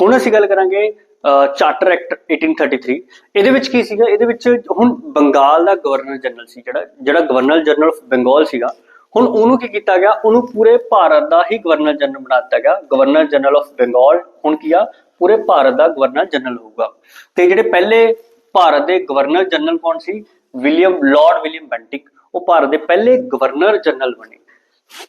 ਹੁਣ ਅਸੀਂ ਗੱਲ ਕਰਾਂਗੇ ਚਾਰਟਰ ਐਕਟ 1833 ਇਹਦੇ ਵਿੱਚ ਕੀ ਸੀਗਾ? ਇਹਦੇ ਵਿੱਚ ਹੁਣ ਬੰਗਾਲ ਦਾ ਗਵਰਨਰ ਜਨਰਲ ਸੀ ਜਿਹੜਾ ਜਿਹੜਾ ਗਵਰਨਰ ਜਨਰਲ ਆਫ ਬੰਗਾਲ ਸੀਗਾ। ਹੁਣ ਉਹਨੂੰ ਕੀ ਕੀਤਾ ਗਿਆ? ਉਹਨੂੰ ਪੂਰੇ ਭਾਰਤ ਦਾ ਹੀ ਗਵਰਨਰ ਜਨਰਲ ਬਣਾ ਦਿੱਤਾ ਗਿਆ। ਗਵਰਨਰ ਜਨਰਲ ਆਫ ਬੰਗਾਲ ਹੁਣ ਕੀ ਆ? ਪੂਰੇ ਭਾਰਤ ਦਾ ਗਵਰਨਰ ਜਨਰਲ ਹੋਊਗਾ। ਤੇ ਜਿਹੜੇ ਪਹਿਲੇ ਭਾਰਤ ਦੇ ਗਵਰਨਰ ਜਨਰਲ ਕੌਣ ਸੀ? ਵਿਲੀਅਮ ਲਾਰਡ ਵਿਲੀਅਮ ਬੈਂਟਿਕ ਉਹ ਭਾਰਤ ਦੇ ਪਹਿਲੇ ਗਵਰਨਰ ਜਨਰਲ ਬਣੇ।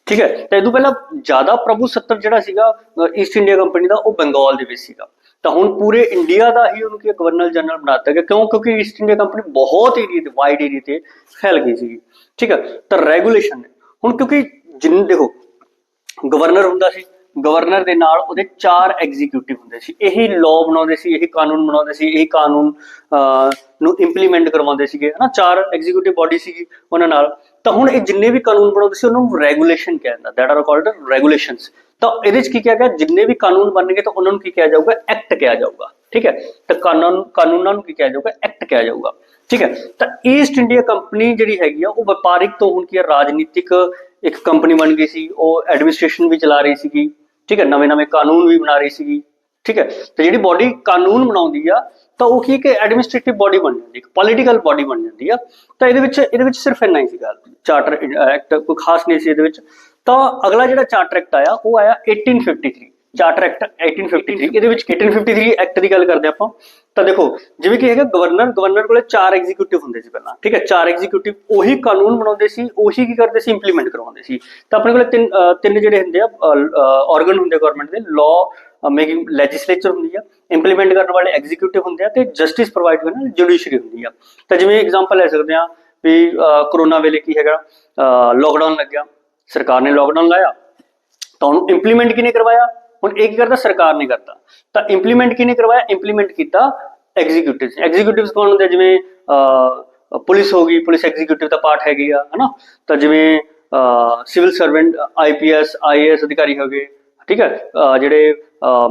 ਠੀਕ ਹੈ ਤਾਂ ਇਹ ਤੋਂ ਪਹਿਲਾਂ ਜ਼ਿਆਦਾ ਪ੍ਰਭੂ ਸੱਤਰ ਜਿਹੜਾ ਸੀਗਾ ਈਸਟ ਇੰਡੀਆ ਕੰਪਨੀ ਦਾ ਉਹ ਬੰਗਾਲ ਦੇ ਵਿੱਚ ਸੀਗਾ। ਤਾਂ ਹੁਣ ਪੂਰੇ ਇੰਡੀਆ ਦਾ ਹੀ ਉਹਨੂੰ ਕੀ ਗਵਰਨਰ ਜਨਰਲ ਬਣਾ ਦਿੱਤਾ ਗਿਆ। ਕਿਉਂ? ਕਿਉਂਕਿ ਈਸਟ ਇੰਡੀਆ ਕੰਪਨੀ ਬਹੁਤ ਏਰੀਆ ਤੇ ਵਾਈਡ ਏਰੀਆ ਤੇ ਫੈਲ ਗਈ ਸੀਗੀ। ਠੀਕ ਹੈ ਤਾਂ ਰੈਗੂਲੇਸ਼ਨ ਨੇ। ਹੁਣ ਕਿਉਂਕਿ ਜਿੰਨ ਦੇਖੋ ਗਵਰਨਰ ਹੁੰਦਾ ਸੀ ਗਵਰਨਰ ਦੇ ਨਾਲ ਉਹਦੇ ਚਾਰ ਐਗਜ਼ੀਕਿਊਟਿਵ ਹੁੰਦੇ ਸੀ। ਇਹੀ ਲਾਅ ਬਣਾਉਂਦੇ ਸੀ ਇਹੀ ਕਾਨੂੰਨ ਬਣਾਉਂਦੇ ਸੀ ਇਹੀ ਕਾਨੂੰਨ ਅਹ, ਨੂੰ ਇੰਪਲੀਮੈਂਟ ਕਰਵਾਉਂਦੇ ਸੀਗੇ। ਹਨਾ ਚਾਰ ਐਗਜ਼ੀਕਿਊਟਿਵ ਬਾਡੀ ਸੀਗੀ ਉਹਨਾਂ ਨਾਲ। ਤਾਂ ਹੁਣ ਇਹ ਜਿੰਨੇ ਵੀ ਕਾਨੂੰਨ ਬਣਾਉਂਦੇ ਸੀ, ਉਹਨਾਂ ਨੂੰ ਰੈਗੂਲੇਸ਼ਨ ਕਿਹਾ ਜਾਂਦਾ। ਦੈਟ ਆਰ ਕਾਲਡ ਰੈਗੂਲੇਸ਼ਨਸ ਤਾਂ ਇਹਦੇ ਵਿੱਚ ਕੀ ਕਿਹਾ ਗਿਆ? ਜਿੰਨੇ ਵੀ ਕਾਨੂੰਨ ਬਣਨਗੇ, ਤਾਂ ਉਹਨਾਂ ਨੂੰ ਕੀ ਕਿਹਾ ਜਾਊਗਾ? ਐਕਟ ਕਿਹਾ ਜਾਊਗਾ। ਠੀਕ ਹੈ? ਤਾਂ ਕਾਨੂੰਨ, ਕਾਨੂੰਨਾਂ ਨੂੰ ਕੀ ਕਿਹਾ ਜਾਊਗਾ? ਐਕਟ ਕਿਹਾ ਜਾਊਗਾ। ਠੀਕ ਹੈ? ਤਾਂ ਈਸਟ ਇੰਡੀਆ ਕੰਪਨੀ ਜਿਹੜੀ ਹੈਗੀ ਆ, ਉਹ ਵਪਾਰਿਕ ਤੋਂ ਹੁਣ ਕੀ ਹੈ ਰਾਜਨੀਤਿਕ ਇੱਕ ਕੰਪਨੀ ਬਣ ਗਈ ਸੀ। ਉਹ ਐਡਮਿਨਿਸਟ੍ਰੇਸ਼ਨ ਵੀ ਚਲਾ ਰਹੀ ਸੀਗੀ। ਠੀਕ ਹੈ? ਨਵੇਂ ਨਵੇਂ ਕਾਨੂੰਨ ਵੀ ਬਣਾ ਰਹੀ ਸੀਗੀ। ਠੀਕ ਹੈ? ਤੇ ਜਿਹੜੀ ਬਾਡੀ ਕਾਨੂੰਨ ਬਣਾਉਂਦੀ ਆ, ਤਾਂ ਉਹ ਕੀ ਹੈ ਕਿ ਐਡਮਿਨਿਸਟ੍ਰੇਟਿਵ ਬਾਡੀ ਬਣ ਜਾਂਦੀ ਹੈ, ਇੱਕ ਪੋਲੀਟੀਕਲ ਬਾਡੀ ਬਣ ਜਾਂਦੀ ਆ। ਤਾਂ ਇਹਦੇ ਵਿੱਚ ਇਹਦੇ ਵਿੱਚ ਸਿਰਫ ਇੰਨਾ ਹੀ ਸੀ ਗੱਲ ਚਾਰਟਰ ਐਕਟ ਕੋਈ ਖਾਸ ਨਹੀਂ ਸੀ ਇਹਦੇ ਵਿੱਚ। ਤਾਂ ਅਗਲਾ ਜਿਹੜਾ ਚਾਰਟਰ ਐਕਟ ਆਇਆ, ਉਹ ਆਇਆ 1853 ਚਾਰਟਰ ਐਕਟ 1853 ਇਹਦੇ ਵਿੱਚ 1853 ਐਕਟ ਦੀ ਗੱਲ ਕਰਦੇ ਆਪਾਂ। ਤਾਂ ਦੇਖੋ, ਜਿਵੇਂ ਕਿ ਹੈਗਾ ਗਵਰਨਰ ਗਵਰਨਰ ਕੋਲੇ ਚਾਰ ਐਗਜ਼ੀਕਿਊਟਿਵ ਹੁੰਦੇ ਸੀ ਪਹਿਲਾਂ। ਠੀਕ ਹੈ? ਚਾਰ ਐਗਜ਼ੀਕਿਊਟਿਵ ਉਹੀ ਕਾਨੂੰਨ ਬਣਾਉਂਦੇ ਸੀ, ਉਹੀ ਕੀ ਕਰਦੇ ਸੀ ਇੰਪਲੀਮੈਂਟ ਕਰਵਾਉਂਦੇ ਸੀ। ਤਾਂ ਆਪਣੇ ਕੋਲੇ ਤਿੰਨ ਤਿੰਨ ਜਿਹੜੇ ਹੁੰਦੇ ਆ ਆਰਗਨ ਹੁੰਦੇ ਗਵਰਨਮੈਂਟ ਦੇ ਲਾਅ ਮੇਕਿੰਗ ਲੈਜਿਸਲੇਚਰ ਹੁੰਦੀ ਆ ਇੰਪਲੀਮੈਂਟ ਕਰਨ ਵਾਲੇ ਐਗਜ਼ੀਕਿਊਟਿਵ ਹੁੰਦੇ ਆ ਤੇ ਜਸਟਿਸ ਪ੍ਰੋਵਾਈਡ ਕਰਨ ਵਾਲੀ ਜੁਡੀਸ਼ਰੀ ਹੁੰਦੀ ਆ। ਤਾਂ ਜਿਵੇਂ ਐਗਜ਼ਾਮਪਲ ਲੈ ਸਕਦੇ ਆ ਵੀ ਕਰੋਨਾ ਵੇਲੇ ਕੀ ਹੈਗਾ ਲੋਕਡਾਊਨ ਲੱਗਿਆ, ਸਰਕਾਰ ਨੇ ਲੋਕਡਾਊਨ ਲਾਇਆ, ਤਾਂ ਉਹਨੂੰ ਇੰਪਲੀਮੈਂਟ ਕਿਹਨੇ ਕਰਵਾਇਆ? ਹੁਣ ਇਹ ਕੀ ਕਰਦਾ? ਸਰਕਾਰ ਨੇ ਕਰਤਾ। ਤਾਂ ਇੰਪਲੀਮੈਂਟ ਕਿਹਨੇ ਕਰਵਾਇਆ? ਇੰਪਲੀਮੈਂਟ ਕੀਤਾ ਐਗਜ਼ੀਕਿਊਟਿਵਸ ਐਗਜ਼ੀਕਿਊਟਿਵਸ ਕੌਣ ਹੁੰਦੇ? ਜਿਵੇਂ ਪੁਲਿਸ ਹੋ ਗਈ, ਪੁਲਿਸ ਐਗਜ਼ੀਕਿਊਟਿਵ ਦਾ ਪਾਰਟ ਹੈਗੀ ਆ, ਹਨਾ? ਤਾਂ ਜਿਵੇਂ ਸਿਵਲ ਸਰਵੈਂਟ ਆਈਪੀਐਸ ਆਈਏਐਸ ਅਧਿਕਾਰੀ ਹੋ ਗਏ ਠੀਕ ਹੈ? ਜਿਹੜੇ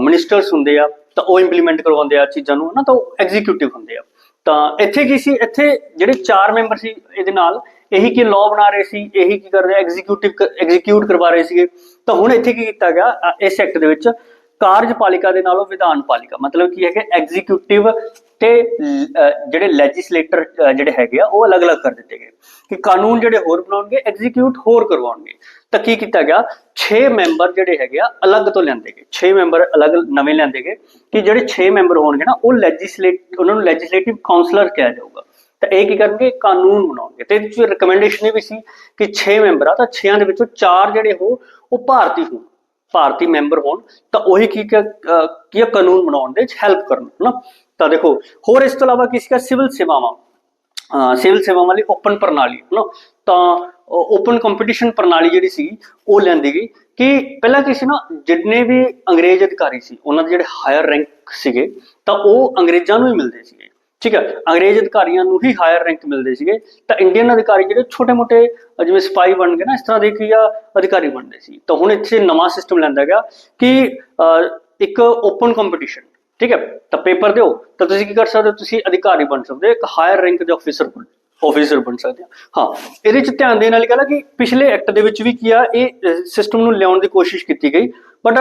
ਮਿਨਿਸਟਰਸ ਹੁੰਦੇ ਆ, ਤਾਂ ਉਹ ਇੰਪਲੀਮੈਂਟ ਕਰਵਾਉਂਦੇ ਆ ਚੀਜ਼ਾਂ ਨੂੰ, ਹਨਾ, ਤਾਂ ਉਹ ਐਗਜ਼ੀਕਿਊਟਿਵ ਹੁੰਦੇ ਆ। ਤਾਂ ਇੱਥੇ ਕੀ ਸੀ? ਇੱਥੇ ਜਿਹੜੇ ਚਾਰ ਮੈਂਬਰ ਸੀ ਇਹਦੇ ਨਾਲ, ਇਹੀ ਕੀ ਲਾਅ ਬਣਾ ਰਹੇ ਸੀ, ਇਹੀ ਕੀ ਕਰ ਰਹੇ ਐਗਜ਼ੀਕਿਊਟਿਵ ਐਗਜ਼ੀਕਿਊਟ ਕਰਵਾ ਰਹੇ ਸੀਗੇ। ਤਾਂ ਹੁਣ ਇੱਥੇ ਕੀ ਕੀਤਾ ਗਿਆ? ਇਸ ਐਕਟ ਦੇ ਵਿੱਚ ਕਾਰਜਪਾਲਿਕਾ ਦੇ ਨਾਲੋਂ ਵਿਧਾਨ ਪਾਲਿਕਾ, ਮਤਲਬ ਕੀ ਹੈ ਕਿ ਐਗਜ਼ੀਕਿਊਟਿਵ ਤੇ ਅ, ਜਿਹੜੇ ਲੈਜਿਸਲੇਟਰ ਜਿਹੜੇ ਹੈਗੇ ਆ ਉਹ ਅਲੱਗ-ਅਲੱਗ ਕਰ ਦਿੱਤੇ ਗਏ। ਕਿ ਕਾਨੂੰਨ ਜਿਹੜੇ ਹੋਰ ਬਣਾਉਣਗੇ ਐਗਜ਼ੀਕਿਊਟ ਹੋਰ ਕਰਵਾਉਣਗੇ। ਤਾਂ ਕੀ ਕੀਤਾ ਗਿਆ? 6 ਮੈਂਬਰ ਜਿਹੜੇ ਹੈਗੇ ਆ ਅਲੱਗ ਤੋਂ ਲਿਆਂਦੇ ਗਏ। 6 ਮੈਂਬਰ ਅਲੱਗ ਨਵੇਂ ਲਿਆਂਦੇ ਗਏ ਕਿ ਜਿਹੜੇ 6 ਮੈਂਬਰ ਹੋਣਗੇ ਨਾ ਉਹ ਲੈਜਿਸਲੇਟ ਉਹਨਾਂ ਨੂੰ ਲੈਜਿਸਲੇਟਿਵ ਕਾਉਂਸਲਰ ਕਿਹਾ ਜਾਊਗਾ। ਤਾਂ ਇਹ ਕੀ ਕਰਨਗੇ? ਕਾਨੂੰਨ ਬਣਾਉਣਗੇ। ਤੇ ਇਹਦੇ ਵਿੱਚ ਰਿਕਮੈਂਡੇਸ਼ਨ ਇਹ ਵੀ ਸੀ ਕਿ 6 ਮੈਂਬਰ ਆ ਤਾਂ 6ਾਂ ਦੇ ਵਿੱਚੋਂ 4 ਜਿਹੜੇ ਹੋ ਉਹ ਭਾਰਤੀ ਹੋਣ। ਭਾਰਤੀ ਮੈਂਬਰ ਹੋਣ ਤਾਂ ਉਹੀ ਕੀ ਕ- ਕੀ ਆ, ਕਾਨੂੰਨ ਬਣਾਉਣ ਦੇ ਵਿੱਚ ਹੈਲਪ ਕਰਨ ਨਾ? ਤਾਂ ਦੇਖੋ ਹੋਰ ਇਸ ਤੋਂ ਇਲਾਵਾ ਕੀ ਸੀਗਾ? ਸਿਵਲ ਸੇਵਾਵਾਂ। ਅਹ ਸਿਵਲ ਸੇਵਾਵਾਂ ਲਈ ਓਪਨ ਪ੍ਰਣਾਲੀ ਨਾ? ਤਾਂ ਓਪਨ ਕੰਪੀਟੀਸ਼ਨ ਪ੍ਰਣਾਲੀ ਜਿਹੜੀ ਸੀ ਉਹ ਲੈਂਦੀ ਗਈ ਕਿ ਪਹਿਲਾਂ ਕੀ ਸੀ ਨਾ ਜਿੰਨੇ ਵੀ ਅੰਗਰੇਜ਼ ਅਧਿਕਾਰੀ ਸੀ ਉਹਨਾਂ ਦੇ ਜਿਹੜੇ ਹਾਇਰ ਰੈਂਕ ਸੀਗੇ ਤਾਂ ਉਹ ਅੰਗਰੇਜ਼ਾਂ ਨੂੰ ਹੀ ਮਿਲਦੇ ਸੀਗੇ। ਠੀਕ ਹੈ, ਅੰਗਰੇਜ਼ ਅਧਿਕਾਰੀਆਂ ਨੂੰ ਹੀ ਹਾਇਰ ਰੈਂਕ ਮਿਲਦੇ ਸੀਗੇ। ਤਾਂ ਇੰਡੀਅਨ ਅਧਿਕਾਰੀ ਜਿਹੜੇ ਛੋਟੇ-ਮੋਟੇ ਜਿਵੇਂ ਸਪਾਈ ਬਣ ਗਏ ਨਾ, ਇਸ ਤਰ੍ਹਾਂ ਦੇ ਕੀ ਆ, ਅਧਿਕਾਰੀ ਬਣਦੇ ਸੀ। ਤਾਂ ਹੁਣ ਇੱਥੇ ਨਵਾਂ ਸਿਸਟਮ ਲੈਂਦਾ ਗਿਆ ਕਿ ਇੱਕ ਓਪਨ ਕੰਪੀਟੀਸ਼ਨ ਠੀਕ ਹੈ, ਤਾਂ ਪੇਪਰ ਦਿਓ, ਤਾਂ ਤੁਸੀਂ ਕੀ ਕਰ ਸਕਦੇ ਹੋ, ਤੁਸੀਂ ਅਧਿਕਾਰੀ ਬਣ ਸਕਦੇ ਹੋ, ਇੱਕ ਹਾਇਰ ਰੈਂਕ ਦੇ ਆਫੀਸਰ ਬਣ ਆਫੀਸਰ ਬਣ ਸਕਦੇ ਹੋ। ਹਾਂ, ਇਹਦੇ ਚ ਧਿਆਨ ਦੇਣ ਵਾਲੀ ਗੱਲ ਹੈ ਕਿ ਪਿਛਲੇ ਐਕਟ ਦੇ ਵਿੱਚ ਵੀ ਕੀ ਆ, ਇਹ ਸਿਸਟਮ ਨੂੰ ਲਿਆਉਣ ਦੀ ਕੋਸ਼ਿਸ਼ ਕੀਤੀ ਗਈ ਬਟ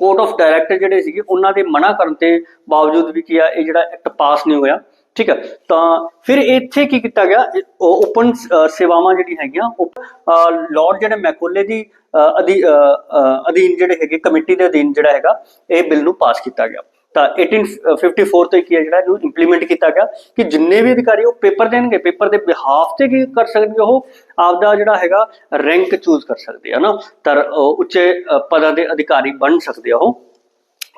ਕੋਰਟ ਆਫ ਡਾਇਰੈਕਟਰ ਜਿਹੜੇ ਸੀਗੇ ਉਹਨਾਂ ਦੇ ਮਨਾ ਕਰਨ ਤੇ ਬਾਵਜੂਦ ਵੀ ਕੀ ਆ ਇਹ ਜਿਹੜਾ ਐਕਟ ਪਾਸ ਨਹੀਂ ਹੋਇਆ ਠੀਕ ਹੈ ਤਾਂ ਫਿਰ ਇੱਥੇ ਕੀ ਕੀਤਾ ਗਿਆ? ਓਪਨ ਸੇਵਾਵਾਂ ਜਿਹੜੀ ਹੈਗੀਆਂ ਲਾਰਡ ਜਿਹੜੇ ਮੈਕੋਲੇ ਦੀ ਅਹ, ਅਧੀਨ ਜਿਹੜੇ ਹੈਗੇ ਕਮੇਟੀ ਦੇ ਅਧੀਨ ਜਿਹੜਾ ਹੈਗਾ ਇਹ ਬਿੱਲ ਨੂੰ ਪਾਸ ਕੀਤਾ ਗਿਆ। ਤਾਂ 1854 uh, ਤੋਂ ਕੀ ਹੈ ਜਿਹੜਾ ਇਹਨੂੰ ਇੰਪਲੀਮੈਂਟ ਕੀਤਾ ਗਿਆ ਕਿ ਜਿੰਨੇ ਵੀ ਅਧਿਕਾਰੀ ਉਹ ਪੇਪਰ ਦੇਣਗੇ ਪੇਪਰ ਦੇ ਬਿਹਾਫ ਤੇ ਕੀ ਕਰ ਸਕਣਗੇ ਉਹ? ਆਪਦਾ ਜਿਹੜਾ ਹੈਗਾ ਰੈਂਕ ਚੂਜ਼ ਕਰ ਸਕਦੇ ਆ ਨਾ ਤਾਂ ਉੱਚੇ ਪਦਾਂ ਦੇ ਅਧਿਕਾਰੀ ਬਣ ਸਕਦੇ ਆ ਉਹ।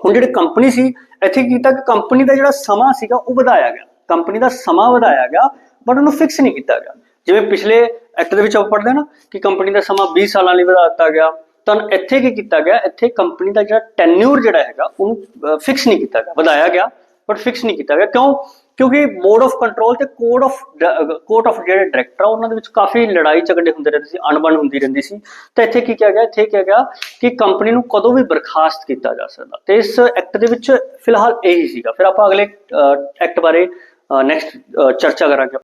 ਹੁਣ ਜਿਹੜੀ ਕੰਪਨੀ ਸੀ, ਇੱਥੇ ਕੀ ਕੀਤਾ ਕਿ ਕੰਪਨੀ ਦਾ ਜਿਹੜਾ ਸਮਾਂ ਸੀਗਾ ਉਹ ਵਧਾਇਆ ਗਿਆ। ਕੰਪਨੀ ਦਾ ਸਮਾਂ ਵਧਾਇਆ ਗਿਆ ਬਟ ਉਹਨੂੰ ਫਿਕਸ ਨਹੀਂ ਕੀਤਾ ਗਿਆ। ਜਿਵੇਂ ਪਿਛਲੇ ਐਕਟ ਦੇ ਵਿੱਚ ਆਪਾਂ ਪੜ੍ਹਦੇ ਨਾ ਕਿ ਕੰਪਨੀ ਦਾ ਸਮਾਂ 20 ਸਾਲਾਂ ਲਈ ਵਧਾ ਦਿੱਤਾ ਗਿਆ। ਤਾਂ ਇੱਥੇ ਕੀ ਕੀਤਾ ਗਿਆ, ਇੱਥੇ ਕੰਪਨੀ ਦਾ ਜਿਹੜਾ ਟੈਨਿਊਰ ਜਿਹੜਾ ਹੈਗਾ, ਉਹਨੂੰ ਫਿਕਸ ਨਹੀਂ ਕੀਤਾ ਗਿਆ, ਵਧਾਇਆ ਗਿਆ ਬਟ ਫਿਕਸ ਨਹੀਂ ਕੀਤਾ ਗਿਆ। ਕਿਉਂ? ਕਿਉਂਕਿ ਬੋਰਡ ਆਫ ਕੰਟਰੋਲ ਤੇ ਕੋਡ ਆਫ ਕੋਰਟ ਆਫ ਜਿਹੜੇ ਡਾਇਰੈਕਟਰ ਆ, ਉਹਨਾਂ ਦੇ ਵਿੱਚ ਕਾਫੀ ਲੜਾਈ ਝਗੜੇ ਹੁੰਦੇ ਰਹਿੰਦੇ ਸੀ, ਅਣਬਣ ਹੁੰਦੀ ਰਹਿੰਦੀ ਸੀ। ਤਾਂ ਇੱਥੇ ਕੀ ਕਿਹਾ ਗਿਆ? ਇੱਥੇ ਕਿਹਾ ਗਿਆ ਕਿ ਕੰਪਨੀ ਨੂੰ ਕਦੋਂ ਵੀ ਬਰਖਾਸਤ ਕੀਤਾ ਜਾ ਸਕਦਾ। ਤੇ ਇਸ ਐਕਟ ਦੇ ਵਿੱਚ ਫਿਲਹਾਲ ਇਹੀ ਸੀਗਾ। ਫਿਰ ਆਪਾਂ ਅਗਲੇ ਐਕਟ ਬਾਰੇ ਨੈਕਸਟ ਚਰਚਾ ਕਰਾਂਗੇ।